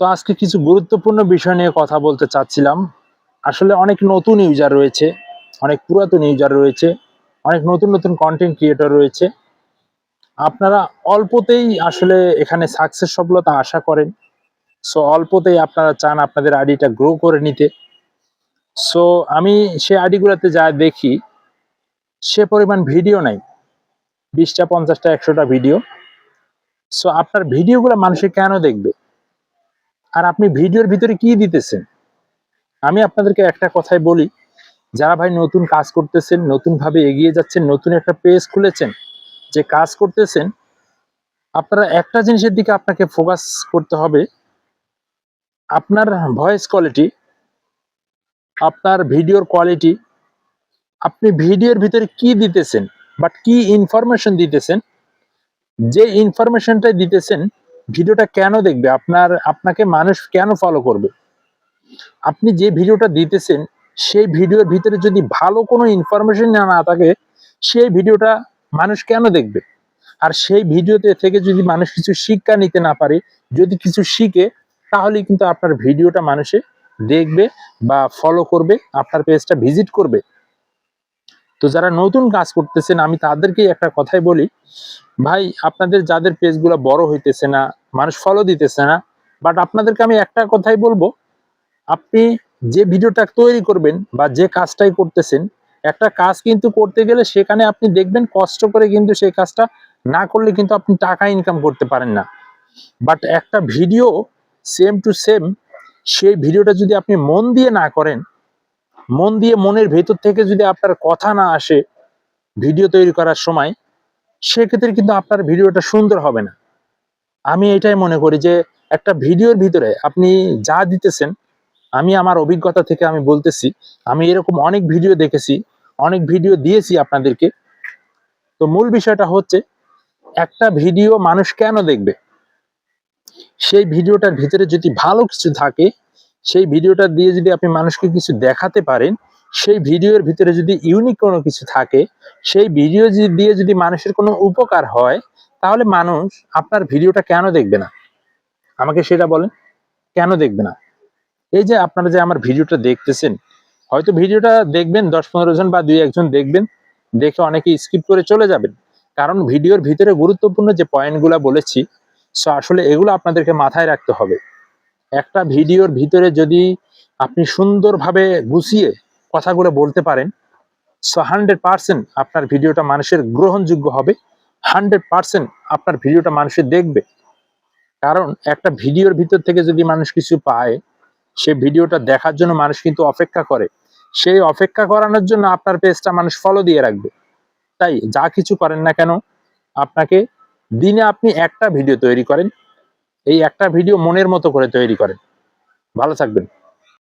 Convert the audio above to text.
তো আজকে কিছু গুরুত্বপূর্ণ বিষয় নিয়ে কথা বলতে চাচ্ছিলাম। আসলে অনেক নতুন ইউজার রয়েছে, অনেক পুরাতন ইউজার রয়েছে, অনেক নতুন নতুন কন্টেন্ট ক্রিয়েটর রয়েছে। আপনারা অল্পতেই আসলে এখানে সাকসেস সফলতা আশা করেন। সো অল্পতেই আপনারা চান আপনাদের আইডিটা গ্রো করে নিতে। সো আমি সে আইডিগুলোতে যা দেখি, সে পরিমাণ ভিডিও নাই। বিশটা পঞ্চাশটা একশোটা ভিডিও সো আপনার ভিডিওগুলো মানুষে কেন দেখবে? আর আপনি ভিডিওর ভিতরে কি দিতেছেন? আমি আপনাদেরকে একটা কথাই বলি, যারা ভাই নতুন কাজ করতেছেন নতুন ভাবে এগিয়ে যাচ্ছেন, নতুন একটা পেজ খুলেছেন, যে কাজ করতেছেন, আপনারা একটা জিনিসের দিকে আপনাকে ফোকাস করতে হবে। আপনার ভয়েস কোয়ালিটি আপনার ভিডিওর কোয়ালিটি আপনি ভিডিওর ভিতরে কি দিতেছেন বাট কি ইনফরমেশন দিতেছেন, যে ইনফরমেশনটা দিতেছেন ভিডিওটা কেন দেখবে? আপনার, আপনাকে মানুষ কেন ফলো করবে? আপনি যে ভিডিওটা দিতেছেন, সেই ভিডিওর ভিতরে যদি ভালো কোনো ইনফরমেশন না থাকে, সেই ভিডিওটা মানুষ কেন দেখবে? আর সেই ভিডিওতে থেকে যদি মানুষ কিছু শিক্ষা নিতে না পারে, যদি কিছু শিখে তাহলে কিন্তু আপনার ভিডিওটা মানুষে দেখবে বা ফলো করবে, আপনার পেজটা ভিজিট করবে। তো যারা নতুন কাজ করতেছেন, আমি তাদেরকে একটা কথাই বলি, ভাই, আপনাদের যাদের পেজগুলো বড় হইতেছে না, মানুষ ফলো দিতেছে না বাট আপনাদেরকে আমি একটা কথাই বলব, আপনি যে ভিডিওটা তৈরি করবেন বা যে কাজটাই করতেছেন, একটা কাজ কিন্তু করতে গেলে সেখানে আপনি দেখবেন কষ্ট করে কিন্তু সেই কাজটা না করলে কিন্তু আপনি টাকা ইনকাম করতে পারেন না। বাট একটা ভিডিও সেম টু সেম সেই ভিডিওটা যদি আপনি মন দিয়ে না করেন মন দিয়ে মনের ভেতর থেকে যদি আপনার কথা না আসে ভিডিও তৈরি করার সময়, সেক্ষেত্রে কিন্তু আপনার ভিডিওটা সুন্দর হবে না। আমি এটাই মনে করি যে একটা ভিডিওর ভিতরে আপনি যা দিতেছেন, আমি আমার অভিজ্ঞতা থেকে আমি বলতেছি, আমি এরকম অনেক ভিডিও দেখেছি, অনেক ভিডিও দিয়েছি আপনাদেরকে। তো মূল বিষয়টা হচ্ছে, একটা ভিডিও মানুষ কেন দেখবে? সেই ভিডিওটার ভিতরে যদি ভালো কিছু থাকে সেই ভিডিওটা দিয়ে যদি আপনি মানুষকে কিছু দেখাতে পারেন, সেই ভিডিওর ভিতরে যদি ইউনিক কোনো কিছু থাকে, সেই ভিডিও দিয়ে যদি মানুষের কোনো উপকার হয়, তাহলে মানুষ আপনার ভিডিওটা কেন দেখবে না? আমাকে সেটা বলেন, কেন দেখবে না? এই যে আপনারা যে আমার ভিডিওটা দেখতেছেন, হয়তো ভিডিওটা দেখবেন, দশ পনেরো জন বা দুই একজন দেখবেন, দেখে অনেকে স্কিপ করে চলে যাবেন। কারণ ভিডিওর ভিতরে গুরুত্বপূর্ণ যে পয়েন্টগুলো বলেছি সো আসলে এগুলো আপনাদেরকে মাথায় রাখতে হবে। একটা ভিডিওর ভিতরে যদি আপনি সুন্দরভাবে গুছিয়ে কথাগুলো বলতে পারেন সো হান্ড্রেড পার্সেন্ট আপনার ভিডিওটা মানুষের গ্রহণযোগ্য হবে হান্ড্রেড পার্সেন্ট আপনার ভিডিওটা মানুষের দেখবে। কারণ একটা ভিডিওর ভিতর থেকে যদি মানুষ কিছু পায়, সে ভিডিওটা দেখার জন্য মানুষ কিন্তু অপেক্ষা করে। সেই অপেক্ষা করানোর জন্য আপনার পেজটা মানুষ ফলো দিয়ে রাখবে। তাই যা কিছু করেন না কেন, আপনাকে দিনে আপনি একটা ভিডিও তৈরি করেন এই একটা ভিডিও মনের মতো করে তৈরি করেন। ভালো থাকবেন।